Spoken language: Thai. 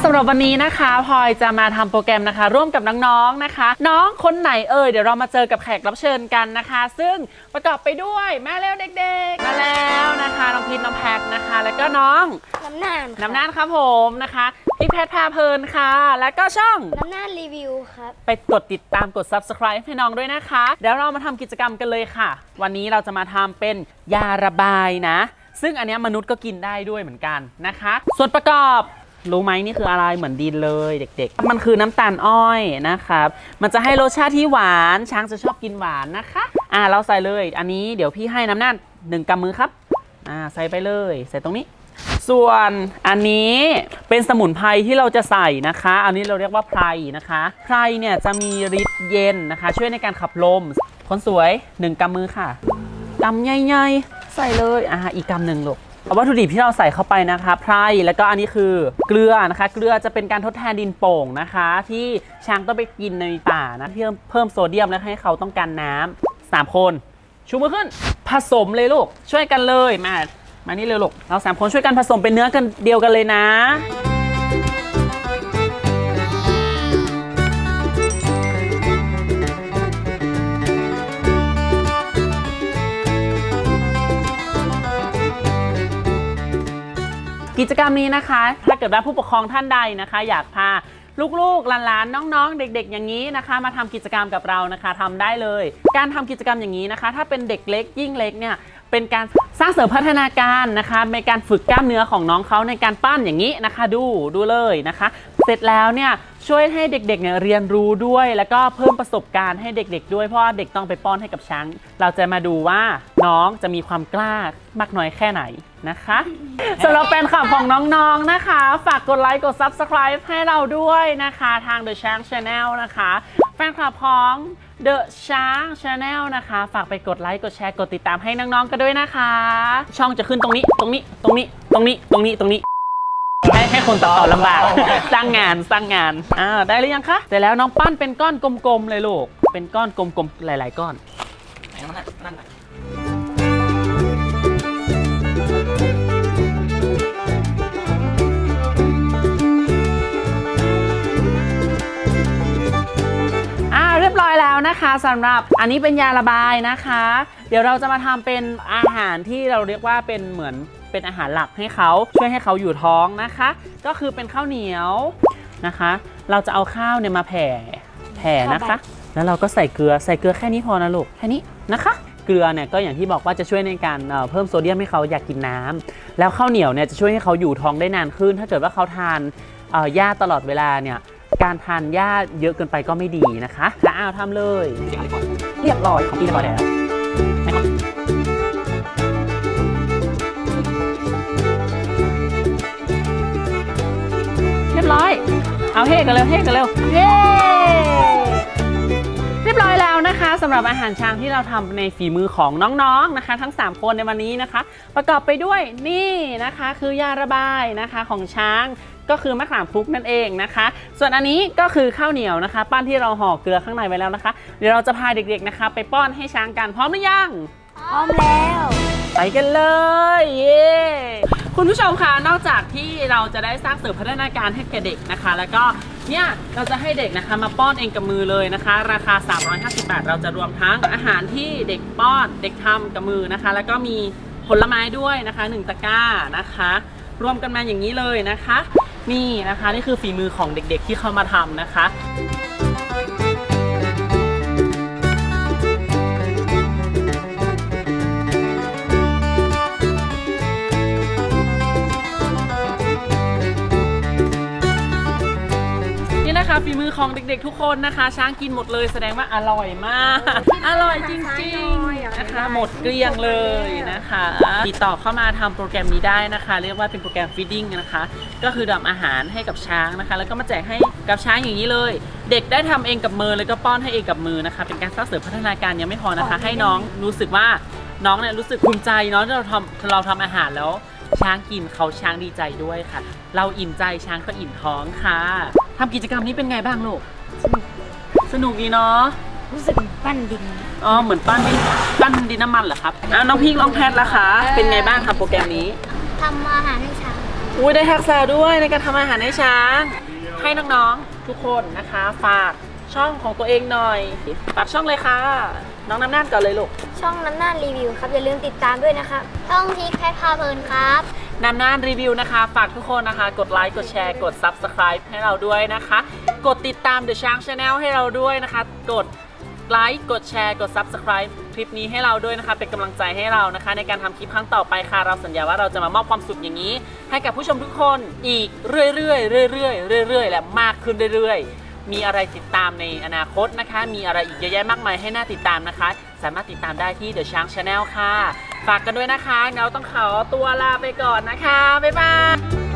ค่ะสำหรับวันนี้นะคะพลอยจะมาทำโปรแกรมนะคะ ร่วมกับน้องๆนะคะ น้องคนไหนเอ่ยเดี๋ยวเรามาเจอกับแขกรับเชิญกันนะคะ ซึ่งประกอบไปด้วยแม่เร็วเด็กๆ มาแล้วนะคะน้องพีทน้องแพทนะคะ แล้วก็น้องน้ำนานน้ำน่านครับผมนะคะพี่แพทพาเพลินค่ะ แล้วก็ช่องน้ำนานรีวิวครับไปกดติดตามกด subscribe ให้น้องด้วยนะคะเดี๋ยวเรามาทำกิจกรรมกันเลยค่ะ วันนี้เราจะมาทำเป็นยาระบายนะ ซึ่งอันเนี้ยมนุษย์ก็กินได้ด้วยเหมือนกันนะคะ ส่วนประกอบ รู้ไหมนี่คืออะไรเหมือนดินเลยเด็กๆ มันคือน้ำตาลอ้อยนะครับ มันจะให้รสชาติที่หวานช้างจะชอบกินหวานนะคะ อ่าเราใส่เลย อันนี้เดี๋ยวพี่ให้น้ำหน้าหนึ่งกำมือครับ อ่าใส่ไปเลย ใส่ตรงนี้ ส่วนอันนี้เป็นสมุนไพรที่เราจะใส่นะคะ อันนี้เราเรียกว่าไพรนะคะไพรเนี่ยจะมีฤทธิ์เย็นนะคะ ช่วยในการขับลม คนสวยหนึ่งกำมือค่ะกำใหญ่ๆใส่เลยอ่าอีกกำหนึ่งลูก เอาวัตถุดิบที่เราใส่เข้าไปนะคะไพรแล้วก็อันนี้คือเกลือนะคะ เกลือจะเป็นการทดแทนดินโป่งนะคะ ที่ช้างต้องไปกินในป่านะเพื่อเพิ่มโซเดียมและให้เขาต้องการน้ำสามคนชูมือขึ้น ผสมเลยลูกช่วยกันเลยมามานี่เลยลูกเราสามคนช่วยกันผสมเป็นเนื้อกันเดียวกันเลยนะ กิจกรรมนี้นะคะ ถ้าเกิดว่าผู้ปกครองท่านใดนะคะ อยากพาลูกๆ หลานๆ น้องๆ เด็กๆ อย่างนี้นะคะ มาทำกิจกรรมกับเรานะคะทำได้เลย การทำกิจกรรมอย่างนี้นะคะ ถ้าเป็นเด็กเล็กยิ่งเล็กเนี่ย เป็นการสร้างเสริมพัฒนาการนะคะในการฝึกกล้ามเนื้อของน้องเขาในการปั้นอย่างนี้นะคะ ดูดูเลยนะคะ เสร็จแล้วเนี่ยช่วยให้เด็กๆเนี่ยเรียนรู้ด้วย แล้วก็เพิ่มประสบการณ์ให้เด็ก ๆ ด้วยเพราะว่าเด็กต้องไปป้อนให้กับช้าง เราจะมาดูว่าน้องจะมีความกล้ามากน้อยแค่ไหนนะคะสำหรับแฟนคลับของน้องๆนะคะ ฝากกดไลค์กด Subscribe ให้เราด้วยนะคะ ทาง The Shark Channel นะคะ แฟนคลับของ The Shark Channel นะคะ ฝากไปกดไลค์กดแชร์กดติดตามให้น้องๆกันด้วยนะคะ ช่องจะขึ้นตรงนี้ตรงนี้ตรงนี้ตรงนี้ตรงนี้ตรงนี้ให้ให้คนต่อต่อลำบาก สร้างงานสร้างงานอ่าได้หรือยังคะเสร็จแล้วน้องปั้นเป็นก้อนกลมๆเลยลูกเป็นก้อนกลมๆหลาย ๆ ก้อน รียบร้อยแล้วนะคะสำหรับอันนี้เป็นยาระบายนะคะ เดี๋ยวเราจะมาทำเป็นอาหารที่เราเรียกว่าเป็นเหมือนเป็นอาหารหลักให้เขาช่วยให้เขาอยู่ท้องนะคะ ก็คือเป็นข้าวเหนียวนะคะ เราจะเอาข้าวเนี่ยมาแผ่แผ่นะคะ แล้วเราก็ใส่เกลือใส่เกลือแค่นี้พอนะลูกแค่นี้นะคะเกลือเนี่ยก็อย่างที่บอกว่าจะช่วยในการเอ่อเพิ่มโซเดียมให้เขาอยากกินน้ำแล้วข้าวเหนียวเนี่ยจะช่วยให้เขาอยู่ท้องได้นานขึ้น ถ้าเกิดว่าเขาทานเอ่อหญ้าตลอดเวลาเนี่ย การทานหญ้าเยอะเกินไปก็ไม่ดีนะคะแล้วอ้าวทำเลยเรียบร้อยของพี่เรียบร้อยแล้วนะครับเรียบร้อย เอาเฮกันเร็วเฮกันเร็วเย้เรียบร้อยแล้วนะคะสำหรับอาหารช้างที่เราทำในฝีมือของน้องๆนะคะ ทั้ง 3 คนในวันนี้นะคะ ประกอบไปด้วยนี่นะคะ คือยาระบายนะคะของช้างก็คือมะขามคลุกนั่นเองนะคะ ส่วนอันนี้ก็คือข้าวเหนียวนะคะ ปั้นที่เราห่อเกลือข้างในไว้แล้วนะคะ เดี๋ยวเราจะพาเด็กๆนะคะ ไปป้อนให้ช้างกันพร้อมหรือยัง พร้อมแล้ว ไปกันเลยเย้คุณผู้ชมคะนอกจากที่เราจะได้สร้างเสริมพัฒนาการให้แก่เด็กนะคะ แล้วก็เนี่ยเราจะให้เด็กนะคะมาป้อนเองกับมือเลยนะคะ ราคา 350 บาท เราจะรวมทั้งอาหารที่เด็กป้อนเด็กทำกับมือนะคะ แล้วก็มีผลไม้ด้วยนะคะหนึ่งตะกร้านะคะ รวมกันมาอย่างนี้เลยนะคะ นี่นะคะ นี่คือฝีมือของเด็กๆที่เข้ามาทำนะคะนี่นะคะฝีมือของเด็กๆทุกคนนะคะ ช้างกินหมดเลยแสดงว่าอร่อยมาก อร่อยจริงๆ นะคะหมดเกลี้ยงเลยนะคะติดต่อเข้ามาทำโปรแกรมนี้ได้นะคะ เรียกว่าเป็นโปรแกรมฟีดดิ้งนะคะ ก็คือดำอาหารให้กับช้างนะคะ แล้วก็มาแจกให้กับช้างอย่างนี้เลย เด็กได้ทำเองกับมือแล้วก็ป้อนให้เองกับมือนะคะ เป็นการสร้างเสริมพัฒนาการยังไม่พอนะคะ ให้น้องรู้สึกว่าน้องเนี่ยรู้สึกภูมิใจเนาะที่เราทำเราทำอาหารแล้ว ช้างกินเขาช้างดีใจด้วยค่ะ เราอิ่มใจช้างก็อิ่มท้องค่ะทำกิจกรรมนี้เป็นไงบ้างลูกสนุกดีเนาะ รู้สึกเหมือนปั้นดิน อ๋อเหมือนปั้นดินปั้นดินน้ำมันเหรอครับอ้าวน้องพิงน้องแพทย์ล่ะคะ เป็นไงบ้างครับโปรแกรมนี้ทำอาหารให้ช้างทอุ้ยได้ทักษะด้วยในการทำอาหารให้ช้าง ให้น้องๆทุกคนนะคะ ฝากช่องของตัวเองหน่อยฝากช่องเลยค่ะ น้องน้ำน่านก่อนเลยลูกช่องน้ำหน้ารีวิวครับ อย่าลืมติดตามด้วยนะครับช่องทิกแพทพาเพลินครับน้ำน่านรีวิวนะคะ ฝากทุกคนนะคะ กดไลค์ กดแชร์ กด Subscribe ให้เราด้วยนะคะ กดติดตาม The Shark Channel ให้เราด้วยนะคะ กด ไลค์กดแชร์กด Subscribe คลิปนี้ให้เราด้วยนะคะ เป็นกำลังใจให้เรานะคะ ในการทำคลิปครั้งต่อไปค่ะ เราสัญญาว่าเราจะมามอบความสุขอย่างนี้ ให้กับผู้ชมทุกคนอีกเรื่อยๆเรื่อยๆเรื่อยๆและมากขึ้นเรื่อยๆ มีอะไรติดตามในอนาคตนะคะ มีอะไรอีกเยอะแยะมากมายให้น่าติดตามนะคะ สามารถติดตามได้ที่ The Shark Channel ค่ะ ฝากกันด้วยนะคะเราต้องขอตัวลาไปก่อนนะคะบ๊ายบาย